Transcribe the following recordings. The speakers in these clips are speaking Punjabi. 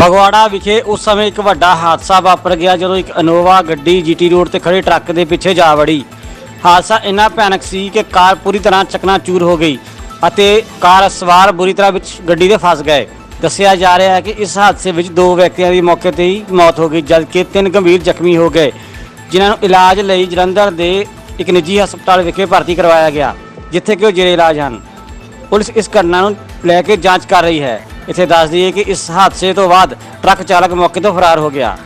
ਫਗਵਾੜਾ ਵਿਖੇ ਉਸ ਸਮੇਂ ਇੱਕ ਵੱਡਾ ਹਾਦਸਾ ਵਾਪਰ ਗਿਆ ਜਦੋਂ ਇੱਕ ਅਨੋਵਾ ਗੱਡੀ ਜੀਟੀ ਰੋਡ ਤੇ ਖੜੇ ਟਰੱਕ ਦੇ ਪਿੱਛੇ ਜਾ ਵੜੀ। ਹਾਦਸਾ ਇੰਨਾ ਭਿਆਨਕ ਸੀ ਕਿ ਕਾਰ ਪੂਰੀ ਤਰ੍ਹਾਂ ਚਕਨਾਚੂਰ ਹੋ ਗਈ ਅਤੇ ਕਾਰ ਸਵਾਰ ਬੁਰੀ ਤਰ੍ਹਾਂ ਵਿੱਚ ਗੱਡੀ ਦੇ ਫਸ ਗਏ। ਦੱਸਿਆ ਜਾ ਰਿਹਾ ਹੈ ਕਿ ਇਸ ਹਾਦਸੇ ਵਿੱਚ ਦੋ ਵਿਅਕਤੀਆਂ ਦੀ ਮੌਕੇ ਤੇ ਹੀ ਮੌਤ ਹੋ ਗਈ, ਜਦਕਿ ਤਿੰਨ ਗੰਭੀਰ ਜ਼ਖਮੀ ਹੋ ਗਏ, ਜਿਨ੍ਹਾਂ ਨੂੰ ਇਲਾਜ ਲਈ ਜਲੰਧਰ ਦੇ ਇੱਕ ਨਿੱਜੀ ਹਸਪਤਾਲ ਵਿਖੇ ਭਰਤੀ ਕਰਵਾਇਆ ਗਿਆ, ਜਿੱਥੇ ਕਿ ਉਹ ਜੇਰੇ ਇਲਾਜ ਹਨ। ਪੁਲਿਸ ਇਸ ਘਟਨਾ ਨੂੰ ਲੈ ਕੇ ਜਾਂਚ ਕਰ ਰਹੀ ਹੈ। ਇੱਥੇ ਦੱਸ ਦਈਏ ਕਿ ਇਸ ਹਾਦਸੇ ਤੋਂ ਬਾਅਦ ਟਰੱਕ ਚਾਲਕ ਮੌਕੇ ਤੋਂ ਫਰਾਰ ਹੋ ਗਿਆ।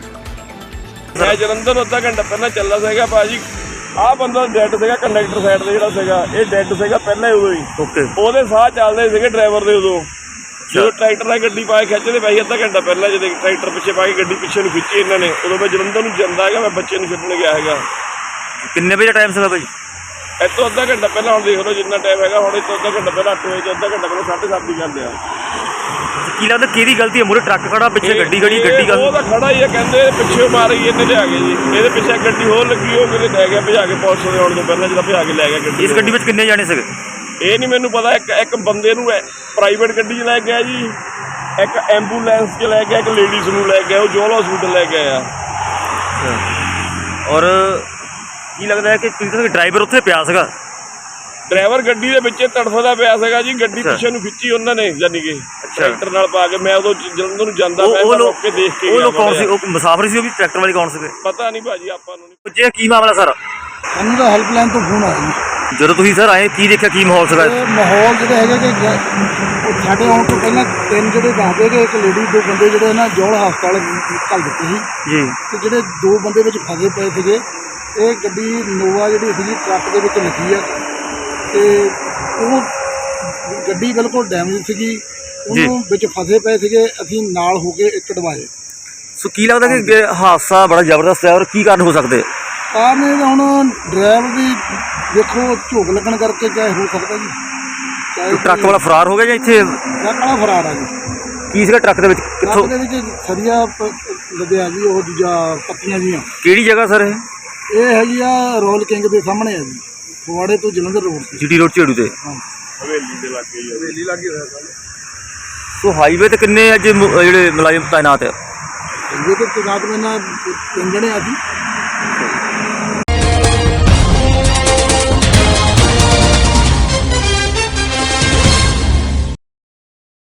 ਮੈਂ ਜਲੰਧਰ ਅੱਧਾ ਘੰਟਾ ਪਹਿਲਾਂ ਚੱਲਾ ਸੀਗਾ ਭਾਜੀ। ਆਹ ਬੰਦਾ ਡੈੱਡ ਸੀਗਾ ਕੰਡਕਟਰ ਸਾਈਡ ਤੇ ਜਿਹੜਾ ਸੀਗਾ। ਇਹ ਡੈੱਡ ਸੀਗਾ ਪਹਿਲਾਂ ਹੀ ਉਦੋਂ ਹੀ। ਓਕੇ। ਉਹਦੇ ਸਾਹ ਚੱਲਦੇ ਸੀਗੇ ਡਰਾਈਵਰ ਦੇ ਉਦੋਂ। ਜਦੋਂ ਟਰੈਕਟਰ ਨਾਲ ਗੱਡੀ ਪਾ ਕੇ ਖਿੱਚਦੇ ਪਈ ਅੱਧਾ ਘੰਟਾ ਪਹਿਲਾਂ ਜਦੋਂ ਟਰੈਕਟਰ ਪਿੱਛੇ ਪਾ ਕੇ ਗੱਡੀ ਪਿੱਛੇ ਨੂੰ ਖਿੱਚੀ ਇਹਨਾਂ ਨੇ। ਉਦੋਂ ਮੈਂ ਜਲੰਧਰ ਨੂੰ ਜਾਂਦਾ ਹੈਗਾ ਮੈਂ ਬੱਚੇ ਨੂੰ ਛੱਡਣ ਗਿਆ ਹੈਗਾ। ਕਿੰਨੇ ਵਜੇ ਟਾਈਮ ਸੀਗਾ ਭਾਈ? ਇੱਥੋਂ ਅੱਧਾ ਘੰਟਾ ਪਹਿਲਾਂ ਹੁਣ ਦੇਖ ਲਓ ਜਿੰਨਾ ਟਾਈਮ ਹੈਗਾ ਹੁਣ ਇੱਥੋਂ ਅੱਧਾ ਘੰਟਾ ਪਹਿਲਾਂ 8 ਵਜੇ ਅੱਧਾ ਘੰਟਾ ਪਹਿਲਾਂ 7:30 ਦੀ ਗੱਲ ਆ। ਕੀ ਲੱਗਦਾ ਕਿਹਦੀ ਗਲਤੀ ਹੈ? ਮੂਰੇ ਟਰੱਕ ਖੜਾ ਪਿੱਛੇ ਗੱਡੀ ਖੜੀ ਗੱਡੀ ਉਹ ਗੱਲ ਤਾਂ ਖੜਾ ਹੀ ਆ ਕਹਿੰਦੇ ਪਿੱਛੇ ਮਾਰੀ ਇਹਨੇ ਲਿਆ ਕੇ ਜੀ। ਇਹਦੇ ਪਿੱਛੇ ਗੱਡੀ ਹੋਰ ਲੱਗੀ ਉਹ ਕਿਤੇ ਲੈ ਗਿਆ ਭਜਾ ਕੇ ਪੁਲਿਸ ਦੇ ਆਉਣ ਤੋਂ ਪਹਿਲਾਂ ਜਿਹੜਾ ਭਜਾ ਕੇ ਲੈ ਗਿਆ ਗੱਡੀ ਇਸ ਗੱਡੀ ਵਿੱਚ ਕਿੰਨੇ ਜਾਣੇ ਸੀਗੇ? ਇਹ ਨਹੀਂ ਮੈਨੂੰ ਪਤਾ ਇੱਕ ਇੱਕ ਬੰਦੇ ਨੂੰ ਪ੍ਰਾਈਵੇਟ ਗੱਡੀ 'ਚ ਲੈ ਗਿਆ ਜੀ। ਇੱਕ ਐਂਬੂਲੈਂਸ 'ਚ ਲੈ ਗਿਆ ਇੱਕ ਲੇਡੀਜ਼ ਨੂੰ ਲੈ ਗਿਆ ਉਹ ਜੋਲ ਹਸਪੀਟਲ ਲੈ ਕੇ ਆਇਆ। ਔਰ ਕੀ ਲੱਗਦਾ ਹੈ ਕਿ ਤੁਸੀਂ ਡਰਾਈਵਰ ਉੱਥੇ ਪਿਆ ਸੀਗਾ। ਡਰਾਈਵਰ ਗੱਡੀ ਦੇ ਵਿੱਚ ਤੜਫਦਾ ਪਿਆ ਸੀਗਾ ਜੀ ਗੱਡੀ। ਪਿੱਛੇ ਨੂੰ ਖਿੱਚੀ ਉਹਨਾਂ ਨੇ ਯਾਨੀ ਕਿ ਟਰੈਕਟਰ ਨਾਲ ਪਾ ਕੇ ਮੈਂ ਉਦੋਂ ਜਲੰਧਰ ਨੂੰ ਜਾਂਦਾ ਮੈਂ ਰੁਕ ਕੇ ਦੇਖ ਕੇ ਉਹ ਲੋਕ ਕੌਣ ਸੀ। ਉਹ ਮੁਸਾਫਰ ਸੀ ਉਹ ਵੀ ਟਰੈਕਟਰ ਵਾਲੇ ਕੌਣ ਸੀਗੇ? ਪਤਾ ਨਹੀਂ ਭਾਜੀ ਆਪਾਂ ਨੂੰ ਨਹੀਂ ਜੇ ਕੀ ਮਾਮਲਾ ਸਰ? ਸਾਨੂੰ ਤਾਂ ਹੈਲਪਲਾਈਨ ਤੋਂ ਫੋਨ ਆਇਆ ਜੀ। ਜਦੋਂ ਤੁਸੀਂ ਸਰ ਆਏ ਕੀ ਦੇਖਿਆ ਕੀ ਮਾਹੌਲ ਸੀਗਾ? ਮਾਹੌਲ ਜਿਹੜਾ ਹੈਗਾ ਕਿ ਸਾਡੇ ਆਉਣ ਤੋਂ ਪਹਿਲਾਂ ਤਿੰਨ ਜਿਹੜੇ ਦੱਸਦੇ ਕਿ ਇੱਕ ਲੇਡੀ ਦੋ ਬੰਦੇ ਜਿਹੜੇ ਨਾ ਜੋਲ ਹਸਪਤਾਲ ਘੱਲ ਦਿੱਤੇ ਸੀ। ਜੀ। ਤੇ ਜਿਹੜੇ ਦੋ ਬੰਦੇ ਵਿੱਚ ਫਸੇ ਪਏ ਸੀਗੇ ਇਹ ਗੱਡੀ ਨੋਵਾ ਜਿਹੜੀ ਸੀਗੀ ਟਰੱਕ ਦੇ ਵਿੱਚ ਲੱਗੀ ਆ। ਤੇ ਉਹ ਗੱਡੀ ਬਿਲਕੁਲ ਡੈਮੇਜ ਸੀਗੀ। ਉਹਨੂੰ ਵਿੱਚ ਫਸੇ ਪਏ ਸੀਗੇ। ਅਸੀਂ ਨਾਲ ਹੋ ਕੇ ਇੱਕ ਕਢਵਾਏ ਸੋ ਕੀ ਲੱਗਦਾ ਕਿ ਹਾਦਸਾ ਬੜਾ ਜ਼ਬਰਦਸਤ ਹੈ ਔਰ ਕੀ ਕਾਰਨ ਹੋ ਸਕਦੇ? ਕਾਰਨ ਇਹ ਹੁਣ ਡਰਾਈਵਰ ਦੀ ਦੇਖੋ ਝੋਕ ਲੱਗਣ ਕਰਕੇ ਚਾਹੇ ਹੋ ਸਕਦਾ ਜੀ। ਚਾਹੇ ਟਰੱਕ ਵਾਲਾ ਫਰਾਰ ਹੋ ਗਿਆ ਜਾਂ ਇੱਥੇ ਟਰੱਕ ਵਾਲਾ ਫਰਾਰ ਆ ਜੀ। ਕੀ ਸੀਗਾ ਟਰੱਕ ਦੇ ਵਿੱਚ? ਕਿੱਥੋਂ? ਦੇ ਵਿੱਚ ਸਰੀਆ ਲੱਦਿਆ ਜੀ ਉਹ ਦੂਜਾ ਪੱਤੀਆਂ ਜੀਆਂ। ਕਿਹੜੀ ਜਗ੍ਹਾ ਸਰ ਇਹ? ਇਹ ਹੈਗੀ ਆ ਰੋਲ ਕਿੰਗ ਦੇ ਸਾਹਮਣੇ ਆ ਜੀ। ਫਗਵਾੜੇ ਤੋਂ ਜਲੰਧਰ ਰੋਡ ਤੇ। ਜੀਟੀ ਰੋਡ ਝੇੜੂ ਤੇ? ਹਵੇਲੀ ਦੇ ਲੱਗੇ ਹੀ ਹਵੇਲੀ ਲੱਗੇ ਹੋਇਆ ਸਾਡਾ ਸੋ ਹਾਈਵੇ ਤੇ ਕਿੰਨੇ ਅੱਜ ਮੁ- ਜਿਹੜੇ ਮੁਲਾਜ਼ਮ ਤਾਇਨਾਤ ਹੈ ਇਹ ਤੇ ਰਾਤ ਨੂੰ ਇਹਨਾਂ ਤਿੰਨ ਜਣੇ ਆ ਜੀ।